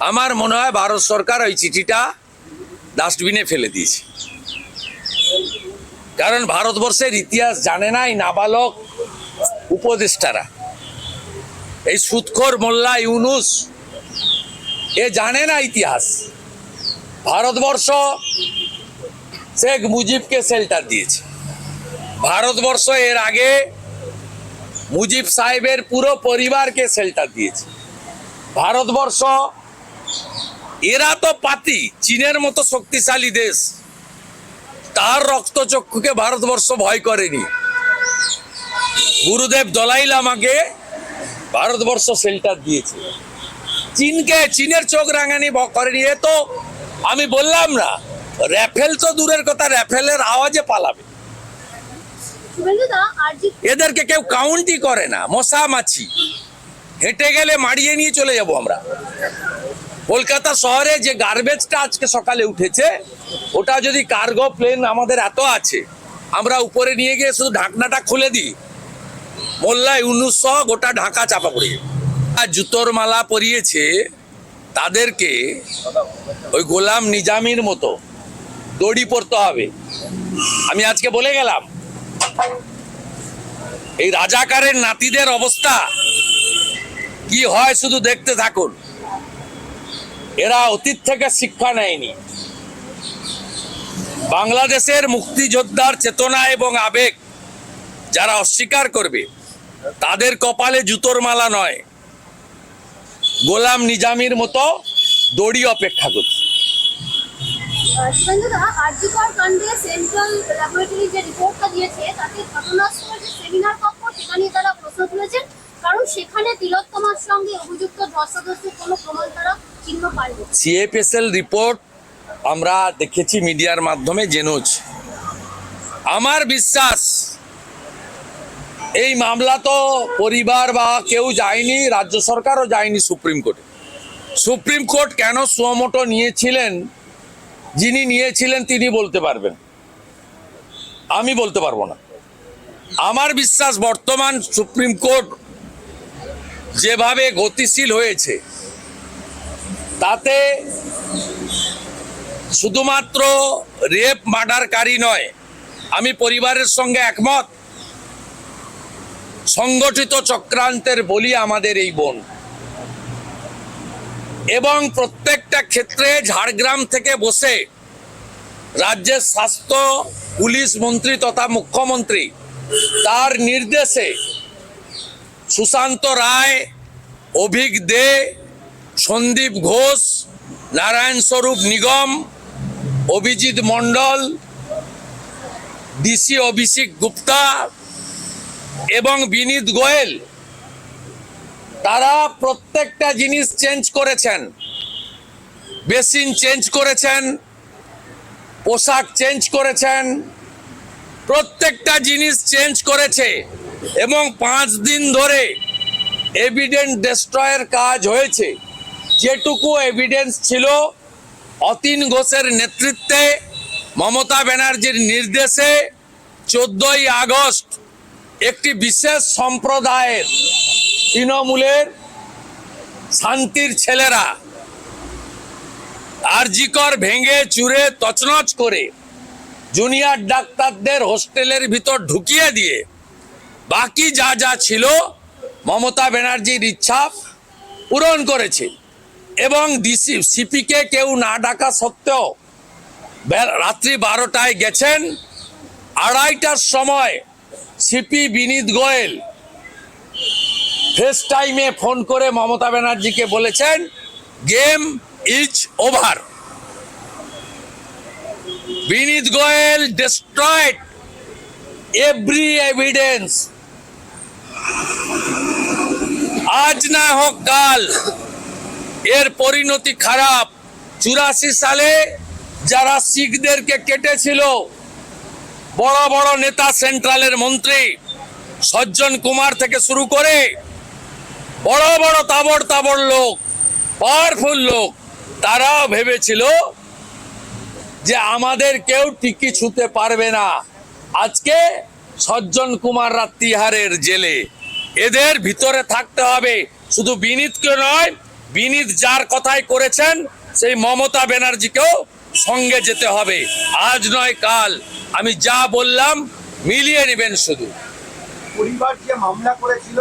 আমার মনে হয় ভারত সরকার ওই চিঠিটা ডাস্টবিনে ফেলে দিয়েছে। কারণ ভারতবর্ষের ইতিহাস জানে না এই নাবালক উপদেষ্টারা। এই সুৎখর মোল্লা ইউনুস, এ জানে না ইতিহাস। ভারতবর্ষ শেখ মুজিবকে শেল্টার দিয়েছে। ভারতবর্ষ এর আগে মুজিব সাহেবের পুরো পরিবারকে শেল্টার দিয়েছে। ভারতবর্ষ এরা তো পাতি, চীনের মতো শক্তিশালী দেশ। তার রক্তচক্ষুকে ভারতবর্ষ ভয় করেনি। গুরুদেব দলাই লামাকে ভারতবর্ষ শেল্টার দিয়েছে। চীনকে, চীনের চোখ রাঙানি করেনি। এ তো আমি বললাম না র্যাফেল তো দূরের কথা র্যাফেলের আওয়াজে পালাবে। এদেরকে কেউ কাউন্টই করে না মশা মাছি হেঁটে গেলে মারিয়ে নিয়ে চলে যাব আমরা। কলকাতা শহরে যে গার্বেজটা আজকে সকালে উঠেছে, ওটা যদি কার্গো প্লেন আমাদের এত আছে, আমরা উপরে নিয়ে গিয়ে শুধু ঢাকনাটা খুলে দিই। মোল্লা ইউনুস গোটা ঢাকা চাপা পড়ে আর জুতোর মালা পরিয়েছে, তাদেরকে ওই গোলাম নিজামির মতো দড়ি পরতে হবে। আমি আজকে বলে গেলাম, এই রাজাকারের নাতিদের অবস্থা কি হয় শুধু দেখতে থাকুন। এরা অতীত থেকে শিক্ষা নেয়নি। বাংলাদেশের মুক্তিযোদ্ধার চেতনা এবং আবেগ যারা অস্বীকার করবে, তাদের কপালে জুতোর মালা নয়। গোলাম নিজামির মতো দড়ি অপেক্ষা করছে। তারা কারণ সেখানে তিলোত্তমার সঙ্গে অভিযুক্ত ধস্তাধস্তির কোনো প্রমাণ তারা সিএফএসএল রিপোর্ট আমরা দেখেছি মিডিয়ার মাধ্যমে জেনেছি আমার বিশ্বাস, এই মামলা তো পরিবার বা কেউ যায়নি, রাজ্য সরকারও যায়নি সুপ্রিম কোর্টে। সুপ্রিম কোর্ট কেন সুমোটো নিয়েছিলেন? যিনি নিয়েছিলেন তিনি বলতে পারবেন। আমি বলতে পারব না। আমার বিশ্বাস, বর্তমান সুপ্রিম কোর্ট যেভাবে গতিশীল হয়েছে তাতে শুধুমাত্র রেপ মার্ডারকারী নয়, আমি পরিবারের সঙ্গে একমত, সংগঠিত চক্রান্তের বলি আমাদের এই বোন। এবং প্রত্যেকটা ক্ষেত্রে ঝাড়গ্রাম থেকে বসে রাজ্যের স্বাস্থ্য, পুলিশ মন্ত্রী তথা মুখ্যমন্ত্রী তার নির্দেশে সুশান্ত রায়, অভিক দে সন্দীপ ঘোষ, নারায়ণ স্বরূপ নিগম, অভিজিৎ মণ্ডল, ডিসি অভিষেক গুপ্তা এবং বিনীত গোয়েল। তারা প্রত্যেকটা জিনিস চেঞ্জ করেছেন। বেসিন চেঞ্জ করেছেন। পোশাক চেঞ্জ করেছেন। প্রত্যেকটা জিনিস চেঞ্জ করেছে এবং পাঁচ দিন ধরে এভিডেন্ট ডেস্ট্রয়ের কাজ হয়েছে। যেটুকু এভিডেন্স ছিল, অতীন ঘোষের নেতৃত্বে মমতা ব্যানার্জির নির্দেশে চোদ্দই আগস্ট একটি বিশেষ সম্প্রদায়ের তৃণমূলের শান্তির ছেলেরা আরজিকর ভেঙে চুরে তছনছ করে জুনিয়র ডাক্তারদের হোস্টেলের ভিতর ঢুকিয়ে দিয়ে বাকি যা যা ছিল, মমতা ব্যানার্জির ইচ্ছা পূরণ করেছে। এবং ডিসি সিপিকে কেউ না ডাকা সত্ত্বেও রাত্রি বারোটায় গেছেন। আড়াইটার সময় সিপি বিনীত গোয়েল ফেস টাইমে ফোন করে মমতা ব্যানার্জিকে বলেছেন, game is over. Vineet Goyal destroyed every evidence আজ না হোক কাল এর পরিণতি খারাপ। চুরাশি সালে যারা শিখদেরকে কেটেছিল, বড় বড় নেতা সেন্ট্রালের মন্ত্রী সজ্জন কুমার থেকে শুরু করে বড় বড় তাবড় তাবড় লোক পাওয়ারফুল লোক, তারাও ভেবেছিল যে আমাদের কেউ টিকি ছুতে পারবে না। আজকে সজ্জন কুমাররা তিহারের জেলে। এদের ভিতরে থাকতে হবে। শুধু বিনীতকে নয় বিনীত যার কথাই করেছেন, সেই মমতা ব্যানার্জিকেও সঙ্গে যেতে হবে। আজ নয়, কাল। আমি যা বললাম, মিলিয়ে নেবেন শুধু। পরিবার যে মামলা করেছিল